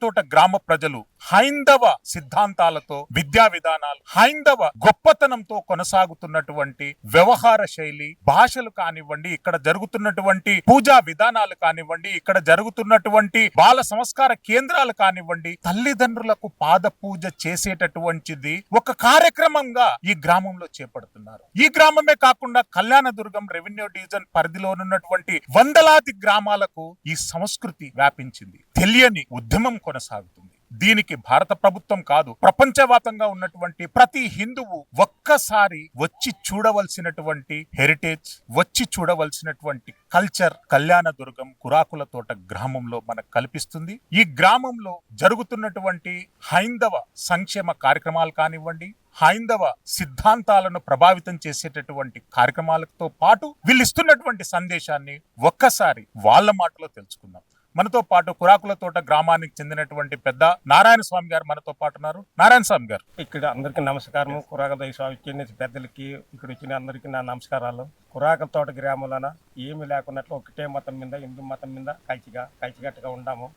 తోట గ్రామ ప్రజలు హైందవ సిద్ధాంతాలతో విద్యా విధానాలు హైందవ గొప్పతనంతో కొనసాగుతున్నటువంటి వ్యవహార శైలి భాషలు కానివ్వండి ఇక్కడ జరుగుతున్నటువంటి పూజా విధానాలు కానివ్వండి ఇక్కడ జరుగుతున్నటువంటి బాల సంస్కార కేంద్రాలు కానివ్వండి తల్లిదండ్రులకు పాద పూజ చేసేటటువంటిది ఒక కార్యక్రమంగా ఈ గ్రామంలో చేపడుతున్నారు. ఈ గ్రామమే కాకుండా కళ్యాణదుర్గం రెవెన్యూ డివిజన్ పరిధిలో ఉన్నటువంటి వందలాది గ్రామాలకు ఈ సంస్కృతి వ్యాపించింది. తెలియని ఉద్యమం కొనసాగుతుంది. దీనికి భారత ప్రభుత్వం కాదు ప్రపంచవ్యాప్తంగా ఉన్నటువంటి ప్రతి హిందువు ఒక్కసారి వచ్చి చూడవలసినటువంటి హెరిటేజ్ వచ్చి చూడవలసినటువంటి కల్చర్ కళ్యాణదుర్గం కురాకుల తోట గ్రామంలో మనకు కల్పిస్తుంది. ఈ గ్రామంలో జరుగుతున్నటువంటి హైందవ సంక్షేమ కార్యక్రమాలు కానివ్వండి హైందవ సిద్ధాంతాలను ప్రభావితం చేసేటటువంటి కార్యక్రమాలతో పాటు వీళ్ళు ఇస్తున్నటువంటి సందేశాన్ని ఒక్కసారి వాళ్ళ మాటలో తెలుసుకుందాం. మనతో పాటు కురాకుల తోట గ్రామానికి చెందినటువంటి పెద్ద నారాయణ స్వామి గారు మనతో పాటు ఉన్నారు. నారాయణ స్వామి గారు. ఇక్కడ అందరికీ నమస్కారం కురాకల స్వామి పెద్దలకి ఇక్కడ వచ్చిన అందరికీ నా నమస్కారాలు. కురాకల తోట గ్రామంలోన ఏమి లేకున్నట్లు ఒకటే మతం మీద హిందూ మతం మీద కలిసిగా కలిసికట్టుగా ఉన్నాము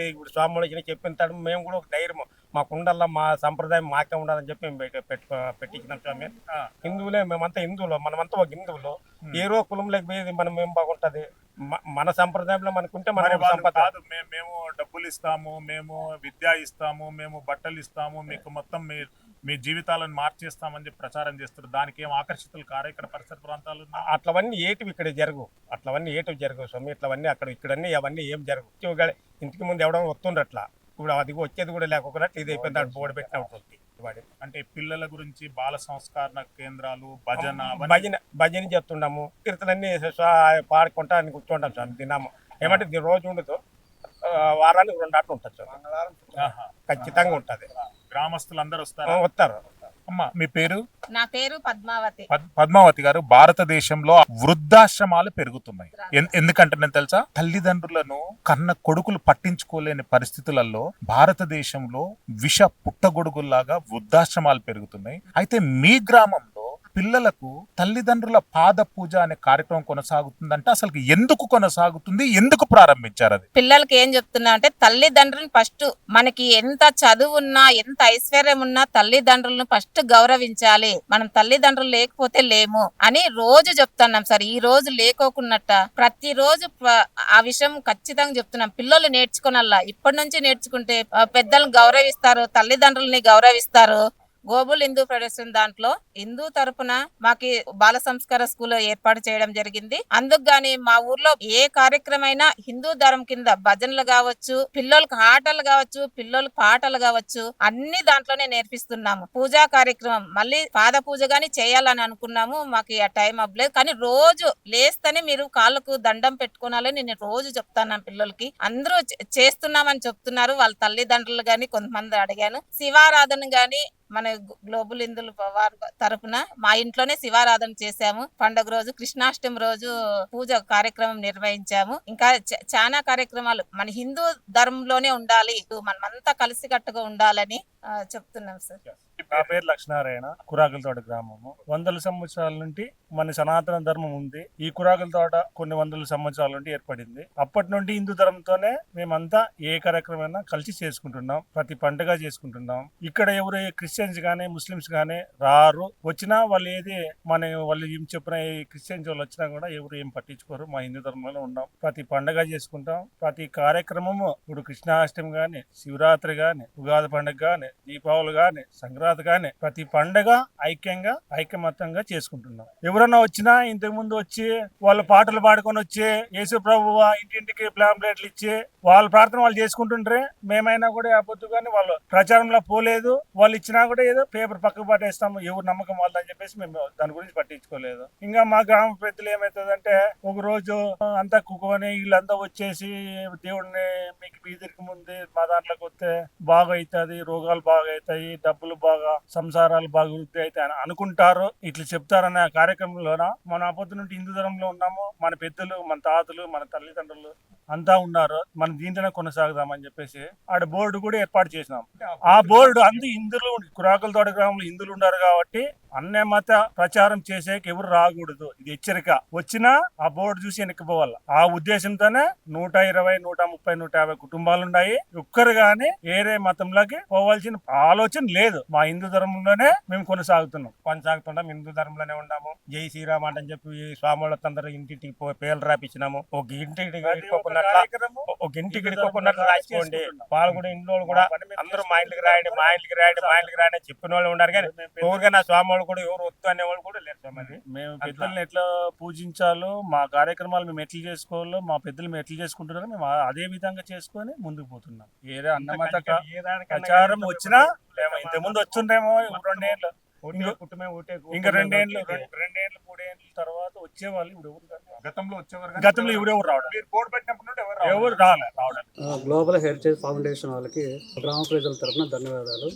ఇప్పుడు స్వాములు వచ్చిన చెప్పిన తడు మేము కూడా ఒక ధైర్యం మాకు ఉండాలా మా సంప్రదాయం మాకే ఉండాలని చెప్పి మేము పెట్ట- పెట్టు పెట్టించినాం స్వామి. హిందువులే మేమంతా హిందువులు. మనమంతా ఒక హిందువులు. ఏ రో కులంలోకి పోయేది మనం ఏం బాగుంటది? మ- మన సంప్రదాయంలో మనకుంటే మన కాదు మేము డబ్బులు ఇస్తాము మేము విద్య ఇస్తాము మేము బట్టలు ఇస్తాము మీకు మొత్తం మీ మీ జీవితాలను మార్చేస్తామని చెప్పి ప్రచారం చేస్తారు. దానికి ఏం ఆకర్షితులు కారా ఇక్కడ పరిసర ప్రాంతాలు? అట్లవన్నీ ఏటివి ఇక్కడ జరగవు. అట్లవన్నీ ఏటివి జరగవు స్వామి. ఇట్లవన్నీ అక్కడ ఇక్కడన్నీ అవన్నీ ఏం జరగవు. ఇంటికి ముందు ఎవడో వస్తుండట్లా ఇప్పుడు అది వచ్చేది కూడా లేకపోయినట్లు ఇది అయిపోయింది బోర్డు పెట్టిన ఉంటుంది. అంటే పిల్లల గురించి బాల సంస్కరణ కేంద్రాలు భజన భజన భజన చెప్తుండము కీర్తనన్నీ పాడుకుంటా అని కూర్చుంటాం స్వామి దినాము. ఏమంటే రోజు ఉండదు. వారానికి రెండు ఆటలు ఉంటుంది. ఖచ్చితంగా ఉంటుంది. గ్రామస్తులు అందరూ వస్తారా వస్తారు. అమ్మా మీ పేరు? నా పేరు పద్మావతి. పద్- పద్మావతి గారు భారతదేశంలో వృద్ధాశ్రమాలు పెరుగుతున్నాయి. ఎందుకంటే నేను తెలుసా? తల్లిదండ్రులను కన్న కొడుకులు పట్టించుకోలేని పరిస్థితులలో భారతదేశంలో విష పుట్టగొడుగుల్లాగా వృద్ధాశ్రమాలు పెరుగుతున్నాయి. అయితే మీ గ్రామంలో పిల్లలకు తల్లిదండ్రుల పాద పూజ అనే కార్యక్రమం కొనసాగుతుందంటే. అసలు ఎందుకు కొనసాగుతుంది? ఎందుకు ప్రారంభించారు అది? పిల్లలకి ఏం చెప్తున్నా అంటే తల్లిదండ్రులను ఫస్ట్ మనకి ఎంత చదువు ఉన్నా ఎంత ఐశ్వర్యం ఉన్నా తల్లిదండ్రులను ఫస్ట్ గౌరవించాలి. మనం తల్లిదండ్రులు లేకపోతే లేము అని రోజు చెప్తున్నాం సార్. ఈ రోజు లేకోకున్నట్ట. ప్రతి రోజు ఆ విషయం ఖచ్చితంగా చెప్తున్నాం. పిల్లలు నేర్చుకోనల్లా. ఇప్పటి నుంచి నేర్చుకుంటే పెద్దలను గౌరవిస్తారు తల్లిదండ్రులని గౌరవిస్తారు. గోబుల్ హిందూ ఫెడరేషన్ దాంట్లో హిందూ తరపున మాకి బాల సంస్కార స్కూల్ ఏర్పాటు చేయడం జరిగింది. అందుకు గాని మా ఊర్లో ఏ కార్యక్రమైనా హిందూ ధర్మం కింద భజనలు కావచ్చు పిల్లలకు ఆటలు కావచ్చు పిల్లలకు పాటలు కావచ్చు అన్ని దాంట్లోనే నేర్పిస్తున్నాము. పూజా కార్యక్రమం మళ్ళీ పాద పూజ గాని చేయాలని అనుకున్నాము. మాకు ఆ టైం అవ్వలేదు. కానీ రోజు లేస్తేనే మీరు కాళ్ళకు దండం పెట్టుకోనాలని నేను రోజు చెప్తాను పిల్లలకి అందరూ చే- చేస్తున్నామని చెప్తున్నారు. వాళ్ళ తల్లిదండ్రులు గాని కొంతమంది అడిగాను. శివారాధన గాని మన గ్లోబల్ ఇందుల వారి తరపున మా ఇంట్లోనే శివారాధన చేశాము. పండుగ రోజు కృష్ణాష్టమి రోజు పూజ కార్యక్రమం నిర్వహించాము. ఇంకా చ- చాలా కార్యక్రమాలు మన హిందూ ధర్మంలోనే ఉండాలి. మనమంతా కలిసికట్టుగా ఉండాలని చెప్తున్నాం సార్. నా పేరు లక్ష్మీనారాయణ కురాకుల తోట గ్రామము. వందల సంవత్సరాల నుండి మన సనాతన ధర్మం ఉంది. ఈ కురాకుల తోట కొన్ని వందల సంవత్సరాల నుండి ఏర్పడింది. అప్పటి నుండి హిందూ ధర్మంతోనే మేమంతా ఏ కార్యక్రమైనా కలిసి చేసుకుంటున్నాం. ప్రతి పండుగ చేసుకుంటున్నాం. ఇక్కడ ఎవరు క్రిస్టియన్స్ గానీ ముస్లిమ్స్ గానీ రారు. వచ్చినా వాళ్ళు ఏది మన వాళ్ళు ఏం చెప్పిన క్రిస్టియన్స్ వాళ్ళు వచ్చినా కూడా ఎవరు ఏం పట్టించుకోరు. మా హిందూ ధర్మంలో ఉన్నాం. ప్రతి పండుగ చేసుకుంటాం. ప్రతి కార్యక్రమము ఇప్పుడు కృష్ణాష్టమి గాని శివరాత్రి గాని ఉగాది పండుగ గాని దీపావళి గాని సంక్రాంతి గాని ప్రతి పండగ ఐక్యంగా ఐకమత్యంగా చేసుకుంటున్నాం. ఎవరన్నా వచ్చినా ఇంతకు ముందు వచ్చి వాళ్ళ పాటలు పాడుకొని వచ్చి యేసు ప్రభు ఇంటింటికి ప్లాంప్లెట్లు ఇచ్చి వాళ్ళ ప్రార్థన వాళ్ళు చేసుకుంటుంటే మేమైనా కూడా ఆ కానీ వాళ్ళు ప్రచారంలో పోలేదు. వాళ్ళు ఇచ్చినా కూడా ఏదో పేపర్ పక్కకు పట్టేస్తాము. ఎవరు నమ్మకం వాళ్ళని చెప్పేసి మేము దాని గురించి పట్టించుకోలేదు. ఇంకా మా గ్రామ పెద్దలు ఏమవుతుందంటే ఒక రోజు అంతా కుక్కొని వీళ్ళంతా వచ్చేసి దేవుడిని మీకు బీదిరికి ముందు మా దాంట్లోకి వస్తే బాగా అవుతుంది రోగాలు బాగా అవుతాయి డబ్బులు బాగా సంసారాలు బాగా వృద్ధి అవుతాయి అని అనుకుంటారు. ఇట్లా చెప్తారనే కార్యక్రమంలోన? మన అప్పటి నుండి హిందూ ధర్మంలో ఉన్నాము. మన పెద్దలు మన తాతలు మన తల్లిదండ్రులు అంతా ఉన్నారు. మనం దీంట్లోనే కొనసాగుదామని చెప్పేసి ఆడ బోర్డు కూడా ఏర్పాటు చేసినాం. ఆ బోర్డు అందు హిందువులు కురాకుల తోట గ్రామంలో హిందువులు ఉన్నారు కాబట్టి అన్య మత ప్రచారం చేసేకి ఎవరు రాకూడదు. ఇది హెచ్చరిక. వచ్చినా ఆ బోర్డు చూసి వెనక్కిపోవాలి. ఆ ఉద్దేశంతోనే నూట ఇరవై నూట ముప్పై నూట యాభై కుటుంబాలు ఉన్నాయి. ఒక్కరు గాని వేరే మతంలోకి పోవాల్సిన ఆలోచన లేదు. మా హిందూ ధర్మంలోనే మేము కొనసాగుతున్నాం. కొనసాగుతున్నాం. హిందూ ధర్మంలోనే ఉన్నాము. జై శ్రీరామ్ అని చెప్పి స్వాములందరూ ఇంటింటికి పో- పేర్లు రాపించినాము ఒక ఇంటికి ఒక ఇంటికి ఇడుకోకున్నట్లు రాసుకోండి వాళ్ళు కూడా ఇంట్లో కూడా అందరూ మా ఇంటికి రాయండి మా ఇంటికి రాయండి మా ఇంటికి రాయండి చెప్పిన వాళ్ళు ఉన్నారు కానీ ఎవరుగా నా స్వామి వాళ్ళు కూడా ఎవరు వద్దు అనేవాళ్ళు కూడా లేరు స్వామి. మేము పెద్దల్ని ఎట్లా పూజించాలో మా కార్యక్రమాలు మేము ఎట్లా చేసుకోవాలో మా పెద్దలు మేము ఎట్లా చేసుకుంటున్నారో మేము అదే విధంగా చేసుకొని ముందుకు పోతున్నాం. ఏదో దానికన్నా ప్రచారం వచ్చినా మేము ఇంత ముందు వచ్చుండేమో రెండేళ్ళు ఇంకా రెండేళ్ళు రెండేళ్ళు మూడేళ్ళ తర్వాత వచ్చేవాళ్ళు ఇప్పుడు ఎవరు. గతంలో వచ్చేవారు గతంలో ఇప్పుడు ఎవరు రావడం? మీరు బోర్డు పెట్టినప్పుడు నుండి ఎవరు ఎవరు రాలే రావడం గ్లోబల్ హెరిటేజ్ ఫౌండేషన్ వాళ్ళకి గ్రామ ప్రజల తరపున ధన్యవాదాలు.